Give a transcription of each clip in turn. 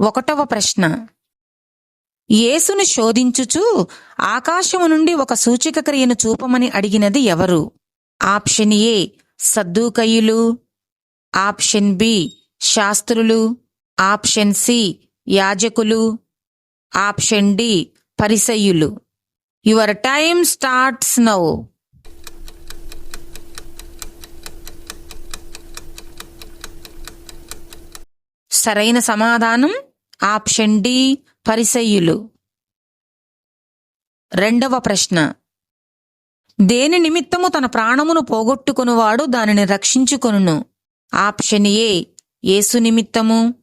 ఒకటవ ప్రశ్న. యేసును శోధించుచు ఆకాశము నుండి ఒక సూచిక క్రియను చూపమని అడిగినది ఎవరు? ఆప్షన్ ఏ సద్దూకయులు. ఆప్షన్ బి శాస్త్రులు. ఆప్షన్ సి యాజకులు. ఆప్షన్ డి పరిసయ్యులు. Your time starts now. సరైన సమాధానం ఆప్షన్ డి పరిసయ్యులు. రెండవ ప్రశ్న. దేని నిమిత్తము తన ప్రాణమును పోగొట్టుకునివాడు దానిని రక్షించుకొనును? ఆప్షన్ ఏ యేసు నిమిత్తము.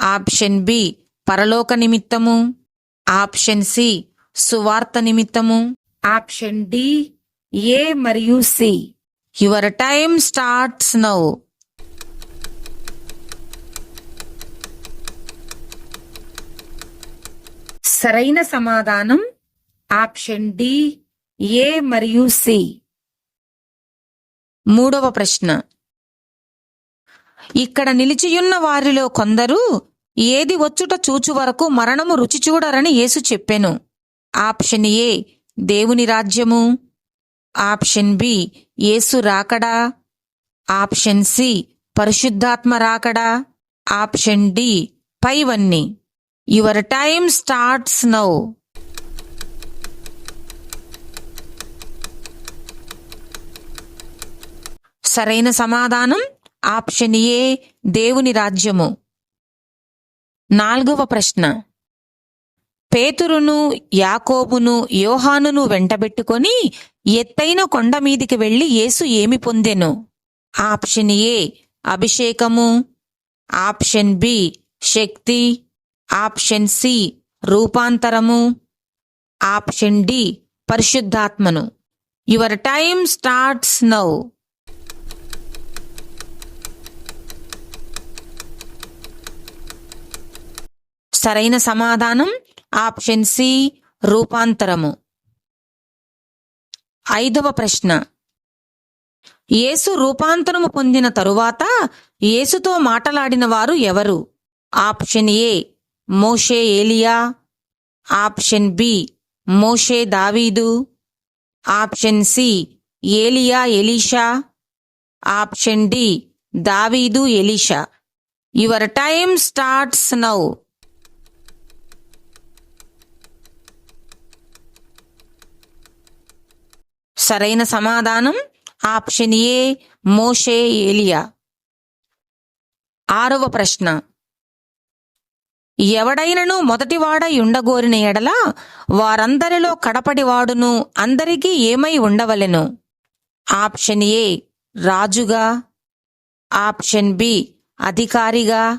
ఆప్షన్ బి పరలోక నిమిత్తము. ఆప్షన్ సి సువార్త నిమిత్తము. ఆప్షన్ డి ఏ మరియు C. Your time starts now. సరైన సమాధానం ఆప్షన్ డి ఏ మరియు సి. మూడవ ప్రశ్న. ఇక్కడ నిలిచియున్న వారిలో కొందరు ఏది వచ్చుట చూచు వరకు మరణము రుచి చూడరని యేసు చెప్పెను. ఆప్షన్ ఏ దేవుని రాజ్యము. ఆప్షన్ బి యేసు రాకడా. ఆప్షన్ సి పరిశుద్ధాత్మ రాకడా. ఆప్షన్ డి పైవన్నీ. యువర్ టైమ్ స్టార్ట్స్ నౌ సరైన సమాధానం ఆప్షన్ ఏ దేవుని రాజ్యము. నాలుగవ ప్రశ్న. పేతురును యాకోబును యోహానును వెంటబెట్టుకొని ఎత్తైన కొండ మీదికి వెళ్ళి యేసు ఏమి పొందెను? ఆప్షన్ ఏ అభిషేకము. ఆప్షన్ బి శక్తి. ఆప్షన్ సి రూపాంతరము. ఆప్షన్ డి పరిశుద్ధాత్మను. Your time starts now. సరైన సమాధానం ఆప్షన్ సి రూపాంతరము. ఐదవ ప్రశ్న. యేసు రూపాంతరము పొందిన తరువాత యేసుతో మాటలాడిన వారు ఎవరు? ఆప్షన్ ఏ మోషే ఏలియా. ఆప్షన్ బి మోషే దావీదు. ఆప్షన్ సి ఏలియా ఎలీషా. ఆప్షన్ డి దావీదు Elisha. Your time starts now. సరైన సమాధానం ఆప్షన్ ఏ మోషే ఏలియా. ఆరవ ప్రశ్న. ఎవడైనను మొదటివాడై ఉండగోరిన ఎడల వారందరిలో కడపటివాడును అందరికీ ఏమై ఉండవలెను? ఆప్షన్ ఏ రాజుగా. ఆప్షన్ బి అధికారిగా.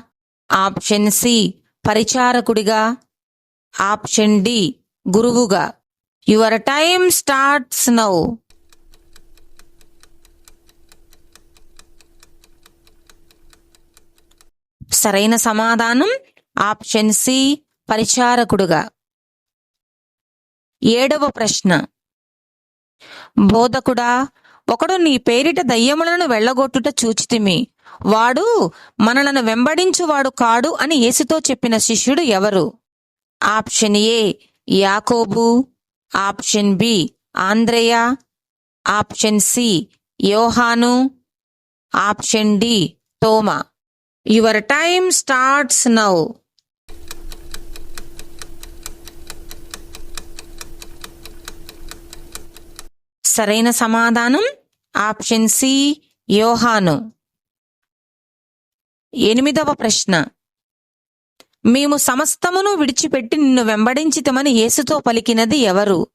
ఆప్షన్ సి పరిచారకుడిగా. ఆప్షన్ డి గురువుగా. Your time starts now. సరైన సమాధానం ఆప్షన్ సి పరిచారకుడుగా. ఏడవ ప్రశ్న. బోధకుడా ఒకడు నీ పేరిట దయ్యములను వెళ్ళగొట్టుట చూచితిమి. వాడు మనలను వెంబడించువాడు కాడు అని యేసుతో చెప్పిన శిష్యుడు ఎవరు? ఆప్షన్ ఏ యాకోబు. ఆప్షన్ బి ఆంద్రేయ. ఆప్షన్ సి యోహాను. Option D Thomas. Your time starts now. సరైన సమాధానం? ఆప్షన్ సి యోహాను. ఎనిమిదవ ప్రశ్న. మేము సమస్తమును విడిచిపెట్టి నిన్ను వెంబడించితమని యేసుతో పలికినది ఎవరు?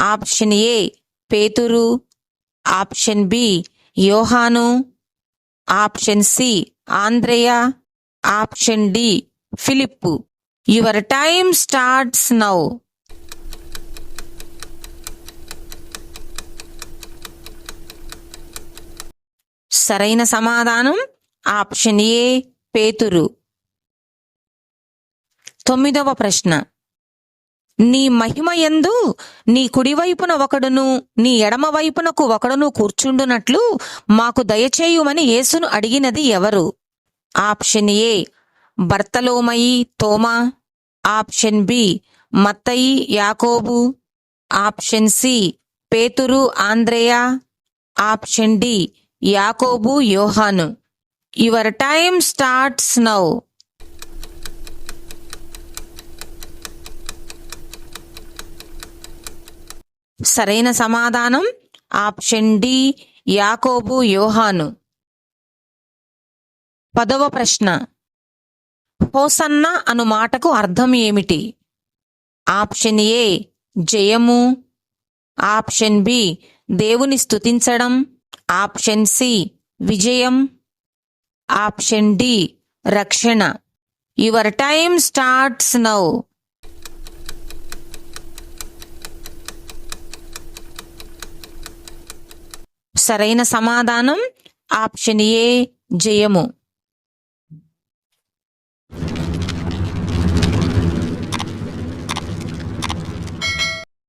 ఆప్షన్ ఏ పేతురు. ఆప్షన్ బి యోహాను. ఆప్షన్ సి ఆంధ్రేయ ఆప్షన్ డి ఫిలిప్పు. యువర్ టైమ్ స్టార్ట్స్ నౌ సరైన సమాధానం ఆప్షన్ ఏ పేతురు. తొమ్మిదవ ప్రశ్న. నీ మహిమ యందు నీ కుడివైపున ఒకడును నీ ఎడమ వైపునకు ఒకడును కూర్చుండునట్లు మాకు దయచేయుమని యేసును అడిగినది ఎవరు? ఆప్షన్ ఏ బర్తలోమయి తోమా. ఆప్షన్ బి మత్తయి యాకోబు. ఆప్షన్ సి పేతురు ఆంద్రేయ. ఆప్షన్ డి యాకోబు యోహాను. యువర్ టైమ్ స్టార్ట్స్ నౌ సరైన సమాధానం ఆప్షన్ డి యాకోబు యోహాను. పదవ ప్రశ్న. హోసన్న అను మాటకు అర్థం ఏమిటి? ఆప్షన్ ఏ జయము. ఆప్షన్ బి దేవుని స్థుతించడం ఆప్షన్ సి విజయం. ఆప్షన్ డి రక్షణ. యువర్ టైమ్ స్టార్ట్స్ నౌ సరైన సమాధానం ఆప్షన్ ఏ జయము.